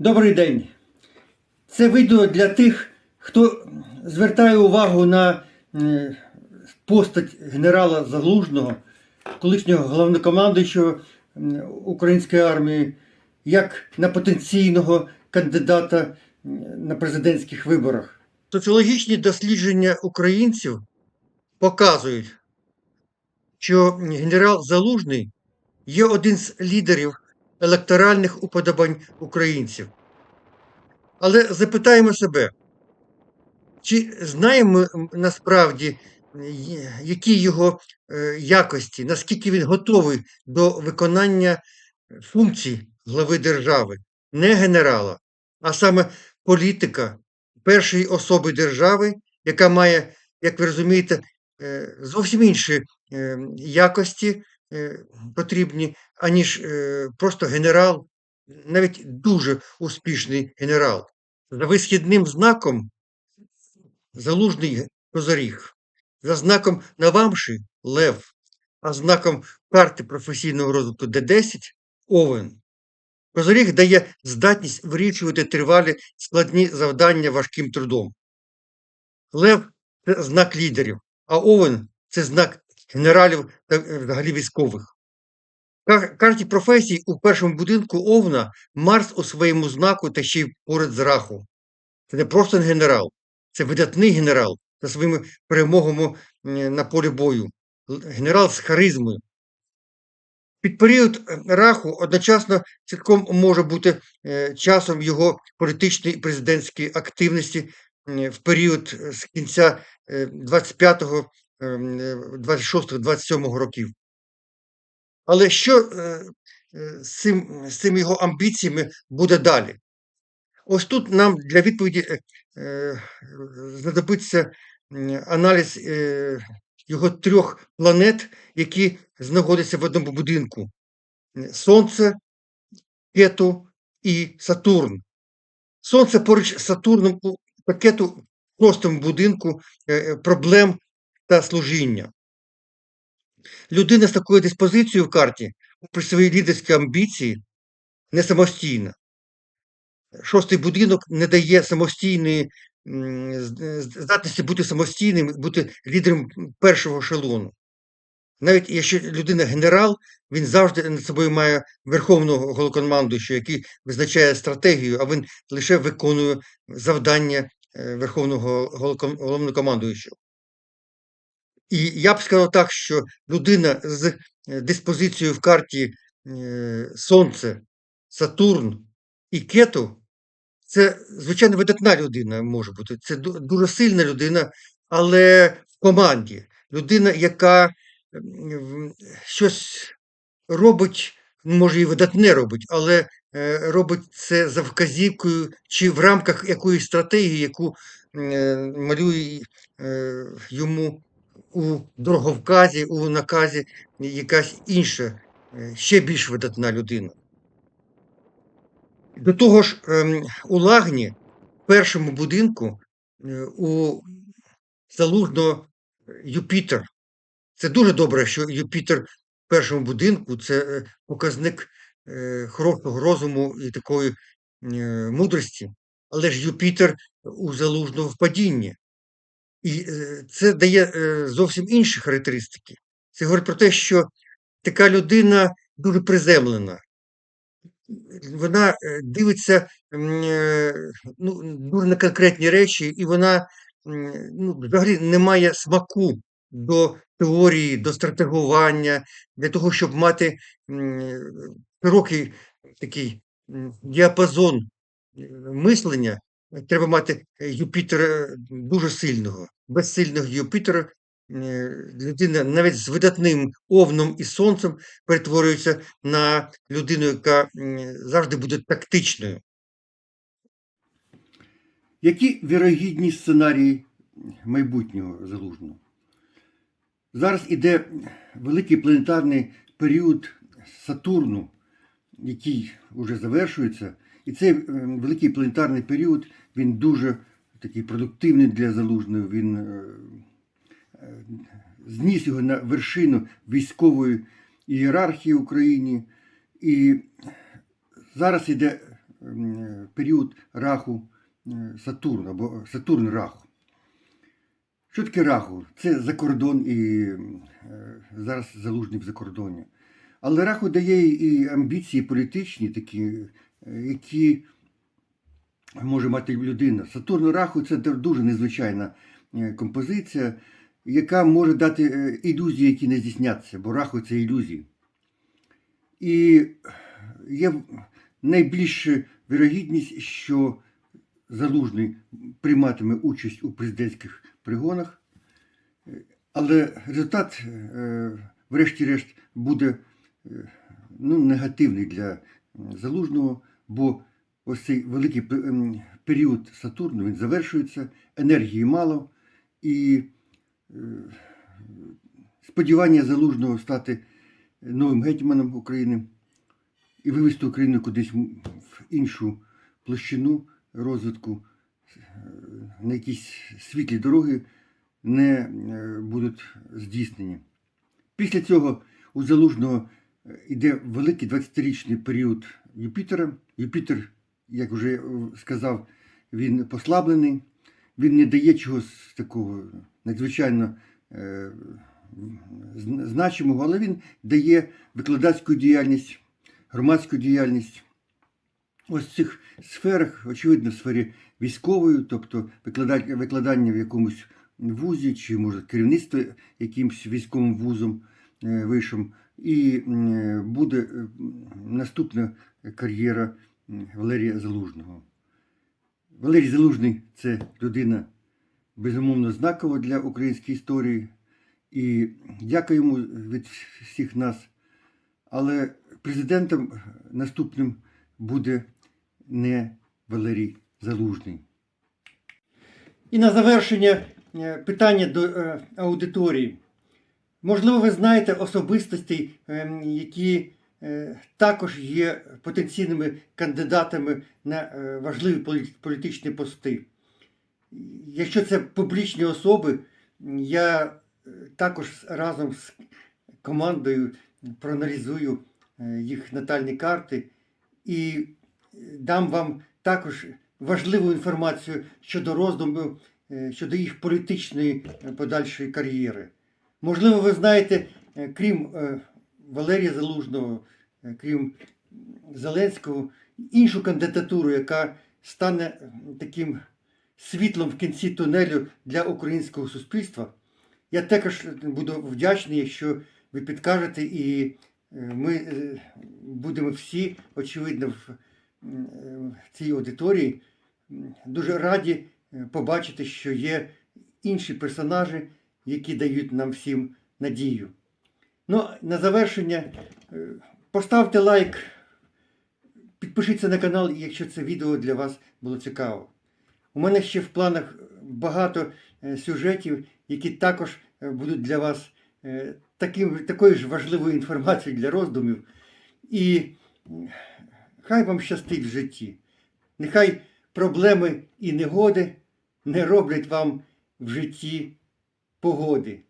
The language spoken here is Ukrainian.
Добрий день. Це відео для тих, хто звертає увагу на е, постать генерала Залужного, колишнього головнокомандуючого української армії, як на потенційного кандидата на президентських виборах. Соціологічні дослідження українців показують, що генерал Залужний є один з лідерів електоральних уподобань українців. Але запитаємо себе, чи знаємо ми насправді, які його е, якості, наскільки він готовий до виконання функцій глави держави, не генерала, а саме політика першої особи держави, яка має, як ви розумієте, е, зовсім інші е, якості е, потрібні, аніж е, просто генерал, навіть дуже успішний генерал. За висхідним знаком залужний козоріг, за знаком Навамши Лев, а знаком карти професійного розвитку Д10 Овен. Козоріг дає здатність вирішувати тривалі складні завдання важким трудом. Лев це знак лідерів, а Овен це знак генералів та е, взагалі військових. Карті професій у першому будинку Овна Марс у своєму знаку та ще й поряд з раху. Це не просто генерал, це видатний генерал за своїми перемогами на полі бою. Генерал з харизмою. Під період е, раху одночасно цілком може бути е, часом його політичної і президентської активності в період з кінця 25-го, 26-го, 27-го років. Але що е, е, з цим, з цими його амбіціями буде далі? Ось тут нам для відповіді е, е, знадобиться аналіз е, його трьох планет, які знаходяться в одному будинку: Е, Сонце, Кету і Сатурн. Сонце поруч з Сатурном у пакету в шостому будинку е, е, проблем та служіння. Людина з такою диспозицією в карті при своїй лідерській амбіції не самостійна. Шостий будинок не дає самостійної здатності бути самостійним, бути лідером першого ешелону. Навіть якщо людина генерал, він завжди над собою має верховного головнокомандуючого, який визначає стратегію, а він лише виконує завдання е, верховного головнокомандуючого. І я б сказав так, що людина з е, диспозицією в карті е, Сонце, Сатурн і Кету це, звичайно, видатна людина може бути. Це дуже сильна людина, але в команді. Людина, яка щось робить, може і видатне робить, але е, робить це за вказівкою чи в рамках якоїсь стратегії, яку малює йому у дороговказі, у наказі якась інша, е, ще більш видатна людина. До того ж, ем, у Лагні, в першому будинку, е, у залужного Юпітер. Це дуже добре, що Юпітер в першому будинку це е, показник е, хорошого розуму і такої е, мудрості. Але ж Юпітер у залужного в падінні. І е, це дає е, зовсім інші характеристики. Це говорить про те, що така людина дуже приземлена. Вона е, дивиться ну, дуже на конкретні речі, і вона ну, взагалі не має смаку до теорії, до стратегування, для того, щоб мати широкий такий діапазон мислення, треба мати е, Юпітера дуже сильного. Без сильного Юпітера е, людина навіть з видатним овном і сонцем перетворюється на людину, яка завжди буде тактичною. Які вірогідні сценарії майбутнього залужного? Зараз іде великий планетарний період Сатурну, який вже завершується. І цей е, великий планетарний період він дуже такий продуктивний для залужного. Він е, е, зніс його на вершину військової ієрархії в Україні. І зараз іде м, період раху е, Сатурн або Сатурн раху. Що таке раху? Це за кордон і е, зараз залужний в закордоні. Але раху дає і амбіції політичні, такі, е, які може мати людина. Сатурн раху це дуже незвичайна е, композиція, яка може дати е, ілюзії, які не здійсняться, бо раху це ілюзії. І є найбільша вірогідність, що залужний прийматиме участь у президентських пригонах, але результат, е, врешті-решт, буде ну, негативний для залужного, бо ось цей великий ем, період Сатурну він завершується, енергії мало, і е, сподівання залужного стати новим гетьманом України і вивести Україну кудись в іншу площину розвитку, е, на якісь світлі дороги не е, будуть здійснені. Після цього у залужного йде великий 20-річний період Юпітера. Юпітер, як вже е, сказав, він послаблений, він не дає чогось такого надзвичайно е, значимого, але він дає викладацьку діяльність, громадську діяльність. Ось в цих сферах, очевидно, в сфері військової, тобто викладання, в якомусь вузі, чи може керівництво якимось військовим вузом е, вишим, і буде е, м, наступна кар'єра Валерія Залужного. Валерій Залужний це людина безумовно знакова для української історії. І дякую йому від всіх нас. Але президентом наступним буде не Валерій Залужний. І на завершення е, питання до е, аудиторії. Можливо, ви знаєте особистостей, е, які також є потенційними кандидатами на е, важливі політичні пости. Якщо це публічні особи, я е, також разом з командою проаналізую е, їх натальні карти і е, дам вам також важливу інформацію щодо роздумів, е, щодо їх політичної е, подальшої кар'єри. Можливо, ви знаєте, е, крім е, Валерія Залужного, е, крім Зеленського, іншу кандидатуру, яка стане таким світлом в кінці тунелю для українського суспільства. Я також буду вдячний, якщо ви підкажете, і е, ми е, будемо всі, очевидно, в цій аудиторії дуже раді побачити, що є інші персонажі, які дають нам всім надію. Ну, на завершення, е, поставте лайк, підпишіться на канал, якщо це відео для вас було цікаво. У мене ще в планах багато е, сюжетів, які також е, будуть для вас таким, такою ж важливою інформацією для роздумів. І хай вам щастить в житті. Нехай проблеми і негоди не роблять вам в житті погоди.